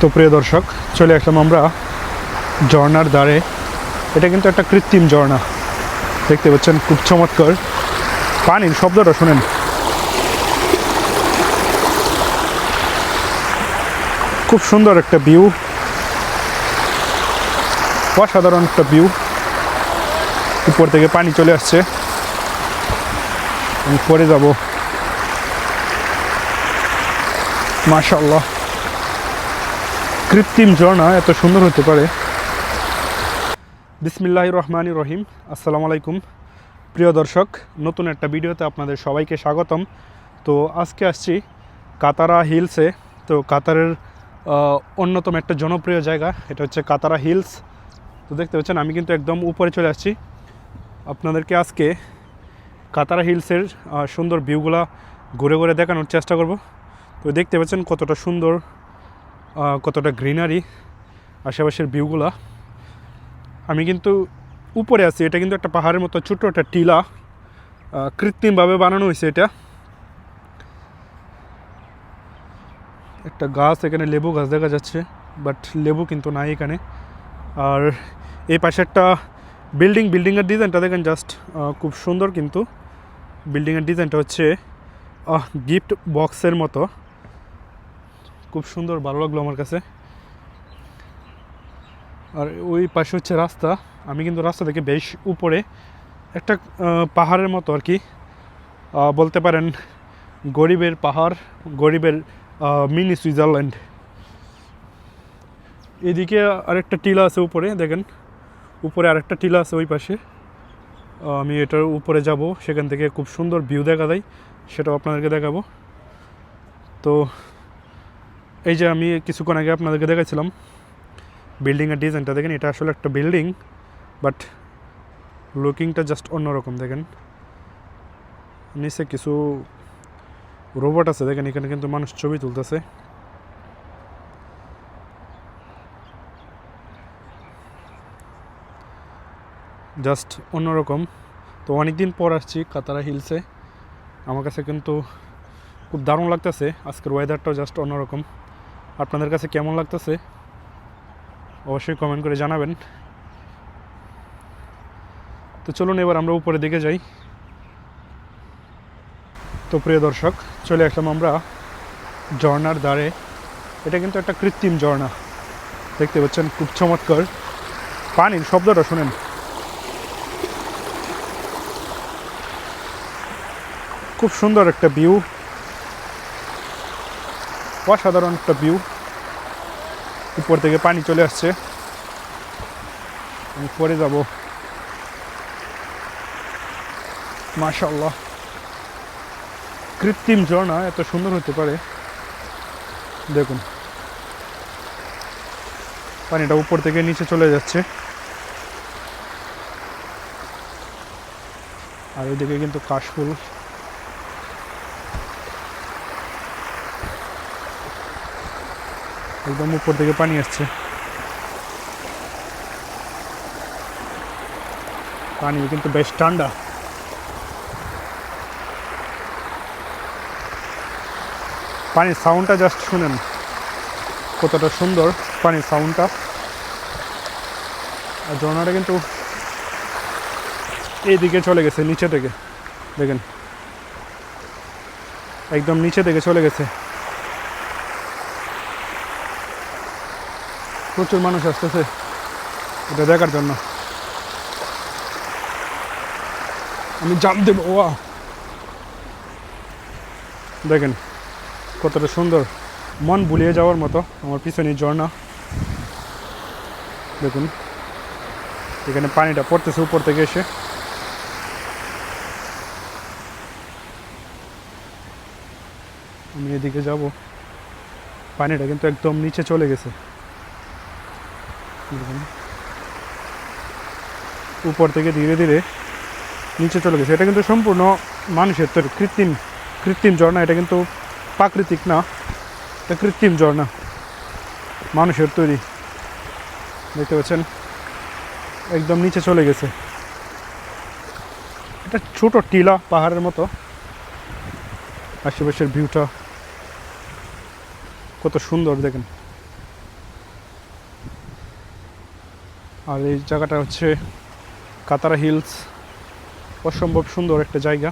তো প্রিয় দর্শক, চলে আসলাম আমরা ঝর্ণার ধারে। এটা কিন্তু একটা কৃত্রিম ঝর্ণা। দেখতে পাচ্ছেন, খুব চমৎকার। পানির শব্দটা শোনেন। খুব সুন্দর একটা ভিউ। অসাধারণ একটা ভিউ। উপর থেকে পানি চলে আসছে। আমি পরে যাব। মাশাল্লাহ কৃত্রিম ঝর্ণা এত সুন্দর হতে পারে। বিসমিল্লাহ রহমানি রহিম। আসসালামু আলাইকুম। প্রিয় দর্শক, নতুন একটা ভিডিওতে আপনাদের সবাইকে স্বাগতম। তো আজকে আসছি কাতারা হিলসে। তো কাতারের অন্যতম একটা জনপ্রিয় জায়গা, এটা হচ্ছে কাতারা হিলস। তো দেখতে পাচ্ছেন, আমি কিন্তু একদম উপরে চলে আসছি। আপনাদেরকে আজকে কাতারা হিলসের সুন্দর ভিউগুলা ঘুরে ঘুরে দেখানোর চেষ্টা করব। তো দেখতে পাচ্ছেন কতটা সুন্দর কতটা গ্রিনারি, আশেপাশের ভিউগুলা আমি কিন্তু উপরে আছি, এটা কিন্তু একটা পাহাড়ের মতো ছোট্ট একটা টিলা কৃত্রিমভাবে বানানো হয়েছে এটা। একটা গাছ, এখানে লেবু গাছ দেখা যাচ্ছে বাট লেবু কিন্তু নাই এখানে। আর এই পাশে একটা বিল্ডিং বিল্ডিংয়ের ডিজাইনটা দেখেন জাস্ট খুব সুন্দর কিন্তু। বিল্ডিংয়ের ডিজাইনটা হচ্ছে গিফট বক্সের মতো। খুব সুন্দর, ভালো লাগল আমার কাছে। আর ওই পাশে হচ্ছে রাস্তা। আমি কিন্তু রাস্তা থেকে বেশ উপরে একটা পাহাড়ের মতো আর কি। বলতে পারেন গরিবের পাহাড়, গরিবের মিনি সুইজারল্যান্ড এদিকে আরেকটা টিলা আছে উপরে, দেখেন। উপরে আরেকটা টিলা আছে ওই পাশে। আমি এটার উপরে যাব, সেখান থেকে খুব সুন্দর ভিউ দেখা যায়, সেটাও আপনাদেরকে দেখাবো। তো এই যে আমি কিছুক্ষণ আগে আপনাদেরকে দেখাচ্ছিলাম বিল্ডিংয়ের ডিজাইনটা দেখেন, এটা আসলে একটা বিল্ডিং বাট লুকিংটা জাস্ট অন্যরকম, দেখেন। নিচে কিছু রোবট আছে, দেখেন, এখানে কিন্তু মানুষ ছবি তুলতেছে। জাস্ট অন্যরকম। তো অনেক দিন পর আসছি কাতারা হিলসে। আমার কাছে কিন্তু খুব দারুণ লাগতেছে, আজকের ওয়েদারটাও জাস্ট অন্যরকম। আপনাদের কাছে কেমন লাগতেছে অবশ্যই কমেন্ট করে জানাবেন। তো চলুন এবার আমরা উপরে দিকে যাই। তো প্রিয় দর্শক, চলে আসলাম আমরা ঝর্ণার দ্বারে এটা কিন্তু একটা কৃত্রিম ঝর্ণা। দেখতে পাচ্ছেন, খুব চমৎকার। পানির শব্দটা শোনেন। খুব সুন্দর একটা ভিউ অসাধারণ একটা ভিউ উপর থেকে পানি চলে আসছে। আমি পরে যাব। মাশাল্লাহ কৃত্রিম ঝর্ণা, এত সুন্দর হতে পারে। দেখুন। পানিটা উপর থেকে নিচে চলে যাচ্ছে। আর ওইদিকে কিন্তু কাশফুল। একদম উপর থেকে পানি আসছে। পানি কিন্তু বেশ ঠান্ডা। পানির সাউন্ডটা জাস্ট শুনেন, কতটা সুন্দর পানির সাউন্ডটা আর ঝর্ণাটা কিন্তু এইদিকে চলে গেছে, নিচে থেকে। দেখেন, একদম নিচে থেকে চলে গেছে। প্রচুর মানুষ আসতেছে এটা দেখার জন্য। আমি জাম দেবো, ওয়া। দেখেন, কতটা সুন্দর। মন ভুলিয়ে যাওয়ার মতো আমার পিছনে ঝর্ণা। দেখুন, এখানে পানিটা পড়তেছে উপর থেকে এসে। আমি এদিকে যাব। পানিটা কিন্তু একদম নিচে চলে গেছে। উপর থেকে ধীরে ধীরে নিচে চলে গেছে। এটা কিন্তু সম্পূর্ণ মানুষের তৈরি, কৃত্রিম কৃত্রিম ঝর্ণা। এটা কিন্তু প্রাকৃতিক না, এটা কৃত্রিম ঝর্ণা। মানুষের তৈরি। দেখতে পাচ্ছেন? একদম নিচে চলে গেছে। এটা ছোট টিলা পাহাড়ের মতো। আশেপাশের ভিউটা কত সুন্দর দেখেন। আর এই জায়গাটা হচ্ছে কাতারা হিলস। অসম্ভব সুন্দর একটা জায়গা।